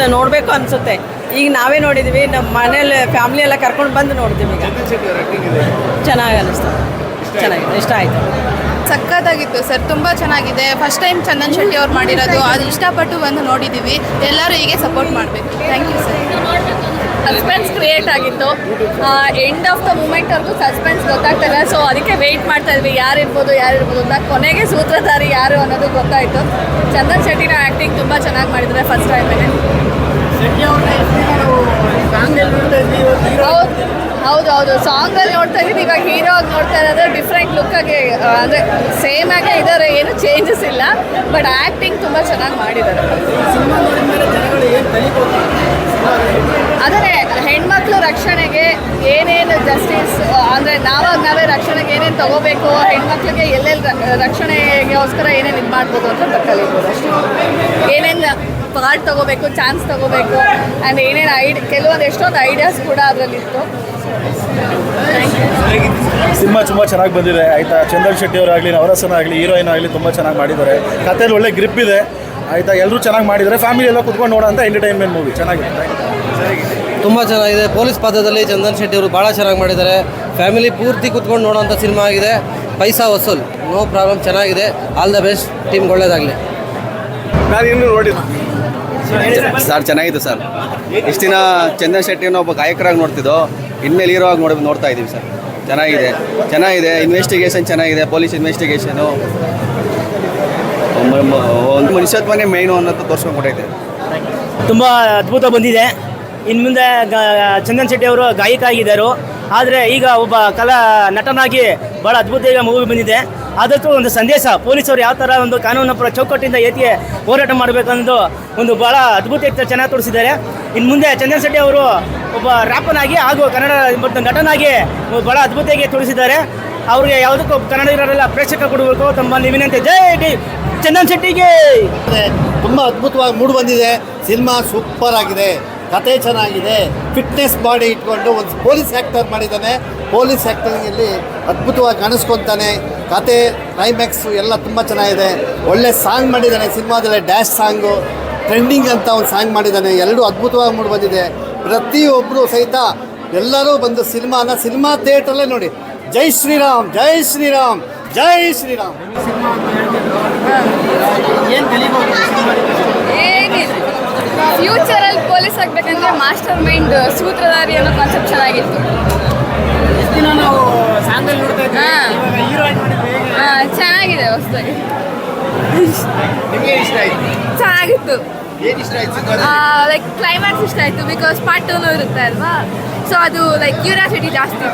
ನೋಡ್ತಾ ನೋಡಬೇಕು ಅನಿಸುತ್ತೆ. ಈಗ ನಾವೇ ನೋಡಿದ್ವಿ ನಮ್ಮ ಮನೇಲಿ ಫ್ಯಾಮಿಲಿ ಎಲ್ಲ ಕರ್ಕೊಂಡು ಬಂದು ನೋಡ್ತೀವಿ ಈಗ. ಚೆನ್ನಾಗಿ ಅನಿಸ್ತು. ಚೆನ್ನಾಗಿದೆ ಇಷ್ಟ ಆಯಿತು. ಸಖತ್ತಾಗಿತ್ತು ಸರ್ ತುಂಬ ಚೆನ್ನಾಗಿದೆ. ಫಸ್ಟ್ ಟೈಮ್ ಚಂದನ್ ಶೆಟ್ಟಿ ಅವ್ರು ಮಾಡಿರೋದು ಅದು ಇಷ್ಟಪಟ್ಟು ಬಂದು ನೋಡಿದ್ದೀವಿ ಎಲ್ಲರೂ ಹೀಗೆ ಸಪೋರ್ಟ್ ಮಾಡಬೇಕು. Thank you sir suspense create ಆಗಿತ್ತು. ಎಂಡ್ ಆಫ್ ದ ಮೂಮೆಂಟ್ವರೆಗೂ ಸಸ್ಪೆನ್ಸ್ ಗೊತ್ತಾಗ್ತಿಲ್ಲ ಸೊ ಅದಕ್ಕೆ ವೆಯ್ಟ್ ಮಾಡ್ತಾ ಇದ್ವಿ. ಯಾರು ಇರ್ಬೋದು ಯಾರು ಇರ್ಬೋದು ಅಂತ. ಕೊನೆಗೆ ಸೂತ್ರಧಾರಿ ಯಾರು ಅನ್ನೋದು ಗೊತ್ತಾಯಿತು. ಚಂದನ್ ಶೆಟ್ಟಿನ ಆ್ಯಕ್ಟಿಂಗ್ ತುಂಬ ಚೆನ್ನಾಗಿ ಮಾಡಿದರೆ ಫಸ್ಟ್ ಟೈಮೇ ಹೌದು. ಹೌದು ಹೌದು. ಸಾಂಗಲ್ಲಿ ನೋಡ್ತಾ ಇದ್ದೀನಿ. ಇವಾಗ ಹೀರೋ ಆಗಿ ನೋಡ್ತಾ ಇರೋದ್ರೆ ಡಿಫ್ರೆಂಟ್ ಲುಕ್ಕಾಗಿ ಅಂದರೆ ಸೇಮ್ ಆಗೇ ಇದ್ದಾರೆ. ಏನು ಚೇಂಜಸ್ ಇಲ್ಲ. ಬಟ್ ಆ್ಯಕ್ಟಿಂಗ್ ತುಂಬ ಚೆನ್ನಾಗಿ ಮಾಡಿದ್ದಾರೆ. ಆದರೆ ಹೆಣ್ಮಕ್ಳು ರಕ್ಷಣೆಗೆ ಏನೇನು ಜಸ್ಟಿಸ್ ಅಂದರೆ ನಾವಾಗ ನಾವೇ ರಕ್ಷಣೆಗೆ ಏನೇನು ತಗೋಬೇಕು ಹೆಣ್ಮಕ್ಳಿಗೆ ಎಲ್ಲೆಲ್ಲಿ ರಕ್ಷಣೆಗೋಸ್ಕರ ಏನೇನು ಇದು ಮಾಡ್ಬೋದು ಅಂತ ಕಲಿಬೋದು ಅಷ್ಟೇ. ಏನೇನು ಪಾರ್ಟ್ ತಗೋಬೇಕು ಚಾನ್ಸ್ ತಗೋಬೇಕು ಆ್ಯಂಡ್ ಏನೇನು ಐಡಿ ಕೆಲವೊಂದು ಎಷ್ಟೊಂದು ಐಡಿಯಾಸ್ ಕೂಡ ಅದರಲ್ಲಿತ್ತು. ಸಿನಿಮಾ ತುಂಬ ಚೆನ್ನಾಗಿ ಬಂದಿದೆ. ಆಯಿತಾ? ಚಂದನ್ ಶೆಟ್ಟಿ ಅವರಾಗಲಿ ನವರಸನ ಆಗಲಿ ಹೀರೋಯಿನ್ ಆಗಲಿ ತುಂಬ ಚೆನ್ನಾಗಿ ಮಾಡಿದ್ದಾರೆ. ಕಥೆಯಲ್ಲಿ ಒಳ್ಳೆ ಗ್ರಿಪ್ ಇದೆ. ಆಯಿತಾ? ಎಲ್ಲರೂ ಚೆನ್ನಾಗಿ ಮಾಡಿದ್ದಾರೆ. ಫ್ಯಾಮಿಲಿ ಎಲ್ಲ ಕುತ್ಕೊಂಡು ನೋಡೋ ಅಂತ ಎಂಟರ್ಟೈನ್ಮೆಂಟ್ ಮೂವಿ ಚೆನ್ನಾಗಿದೆ ತುಂಬ ಚೆನ್ನಾಗಿದೆ. ಪೊಲೀಸ್ ಪಾತ್ರದಲ್ಲಿ ಚಂದನ್ ಶೆಟ್ಟಿ ಅವರು ಭಾಳ ಚೆನ್ನಾಗಿ ಮಾಡಿದ್ದಾರೆ. ಫ್ಯಾಮಿಲಿ ಪೂರ್ತಿ ಕುತ್ಕೊಂಡು ನೋಡೋಂಥ ಸಿನಿಮಾ ಆಗಿದೆ. ಪೈಸಾ ವಸೂಲ್. ನೋ ಪ್ರಾಬ್ಲಮ್ ಚೆನ್ನಾಗಿದೆ. ಆಲ್ ದ ಬೆಸ್ಟ್ ಟೀಮ್ಗೆ ಒಳ್ಳೇದಾಗಲಿ. ನಾನು ಇನ್ನೂ ನೋಡಿಲ್ಲ. ಸರ್, ಚೆನ್ನಾಗಿದೆ ಸರ್. ಇಷ್ಟು ದಿನ ಚಂದನ್ ಶೆಟ್ಟಿನ ಒಬ್ಬ ಗಾಯಕರಾಗಿ ನೋಡ್ತಿದ್ದೋ, ಇನ್ಮೇಲೆ ಹೀರೋ ಆಗಿ ನೋಡಿ ನೋಡ್ತಾ ಇದ್ದೀವಿ ಸರ್. ಚೆನ್ನಾಗಿದೆ. ಚೆನ್ನಾಗಿದೆ. ಇನ್ವೆಸ್ಟಿಗೇಷನ್ ಚೆನ್ನಾಗಿದೆ. ಪೊಲೀಸ್ ಇನ್ವೆಸ್ಟಿಗೇಷನು ಒಂದು ಮನುಷ್ಯತ್ವನೇ ಮೇಯ್ನು ಅನ್ನೋದು ತೋರಿಸ್ಕೊಂಡ್ಬಿಟ್ಟೈತೆ. ತುಂಬ ಅದ್ಭುತ ಬಂದಿದೆ. ಇನ್ನು ಮುಂದೆ ಚಂದನ್ ಶೆಟ್ಟಿ ಅವರು ಗಾಯಕ ಆಗಿದ್ದರು. ಆದರೆ ಈಗ ಒಬ್ಬ ಕಲಾ ನಟನಾಗಿ ಭಾಳ ಅದ್ಭುತ ಮೂವಿ ಬಂದಿದೆ. ಅದಕ್ಕೂ ಒಂದು ಸಂದೇಶ, ಪೊಲೀಸರು ಯಾವ ಥರ ಒಂದು ಕಾನೂನು ಪರ ಚೌಕಟ್ಟಿಂದ ಏತಿ ಹೋರಾಟ ಮಾಡಬೇಕನ್ನೋದು ಒಂದು ಭಾಳ ಅದ್ಭುತ ಚೆನ್ನಾಗಿ ತೋರಿಸಿದ್ದಾರೆ. ಇನ್ನು ಮುಂದೆ ಚಂದನ್ ಶೆಟ್ಟಿ ಅವರು ಒಬ್ಬ ರ್ಯಾಪನಾಗಿ ಹಾಗೂ ಕನ್ನಡ ಮತ್ತು ನಟನಾಗಿ ಭಾಳ ಅದ್ಭುತವಾಗಿ ತೋರಿಸಿದ್ದಾರೆ ಅವ್ರಿಗೆ ಯಾವುದಕ್ಕೂ ಕನ್ನಡಿಗರೆಲ್ಲ ಪ್ರೇಕ್ಷಕ ಕೊಡಬೇಕು ತಮ್ಮ ವಿನಂತಿ ಜೈ ಡಿ, ಚಂದನ್ ಶೆಟ್ಟಿಗೆ! ತುಂಬ ಅದ್ಭುತವಾಗಿ ಮೂಡ್ ಬಂದಿದೆ. ಸಿನಿಮಾ ಸೂಪರ್ ಆಗಿದೆ. ಕತೆ ಚೆನ್ನಾಗಿದೆ. ಫಿಟ್ನೆಸ್ ಬಾಡಿ ಇಟ್ಕೊಂಡು ಒಂದು ಪೊಲೀಸ್ ಆ್ಯಕ್ಟರ್ ಮಾಡಿದ್ದಾನೆ. ಪೊಲೀಸ್ ಆ್ಯಕ್ಟರಿಂಗಲ್ಲಿ ಅದ್ಭುತವಾಗಿ ಕಾಣಿಸ್ಕೊತಾನೆ. ಕತೆ ಕ್ಲೈಮ್ಯಾಕ್ಸು ಎಲ್ಲ ತುಂಬ ಚೆನ್ನಾಗಿದೆ. ಒಳ್ಳೆ ಸಾಂಗ್ ಮಾಡಿದ್ದಾನೆ ಸಿನಿಮಾದಲ್ಲಿ ಡ್ಯಾಶ್ ಸಾಂಗು ಟ್ರೆಂಡಿಂಗ್ ಅಂತ ಒಂದು ಸಾಂಗ್ ಮಾಡಿದ್ದಾನೆ. ಎರಡೂ ಅದ್ಭುತವಾಗಿ ಮೂಡಿ ಬಂದಿದೆ. ಪ್ರತಿಯೊಬ್ಬರು ಸಹಿತ ಎಲ್ಲರೂ ಬಂದು ಸಿನಿಮಾನ, ಸಿನಿಮಾ ಥಿಯೇಟ್ರಲ್ಲೇ ನೋಡಿ. ಜೈ ಶ್ರೀರಾಮ್ ಜೈ ಶ್ರೀರಾಮ್ ಜೈ ಶ್ರೀರಾಮ್. ಏನಿಲ್ಲ. ಪೊಲೀಸ್ ಆಗಬೇಕಂದ್ರೆ ಮಾಸ್ಟರ್ ಮೈಂಡ್ ಸೂತ್ರಧಾರಿ ಅನ್ನೋ ಕಾನ್ಸೆಪ್ಟ್ ಚೆನ್ನಾಗಿತ್ತು. ಚೆನ್ನಾಗಿದೆ ಹೊಸದಾಗಿ. ಚೆನ್ನಾಗಿತ್ತು. ಲೈಕ್ ಕ್ಲೈಮ್ಯಾಕ್ಸ್ ಇಷ್ಟ ಆಯಿತು ಬಿಕಾಸ್ ಪಾರ್ಟ್ ಟೂನು ಇರುತ್ತೆ ಅಲ್ವಾ? ಸೊ ಅದು ಲೈಕ್ ಕ್ಯೂರಿಯಾಸಿಟಿ ಜಾಸ್ತಿ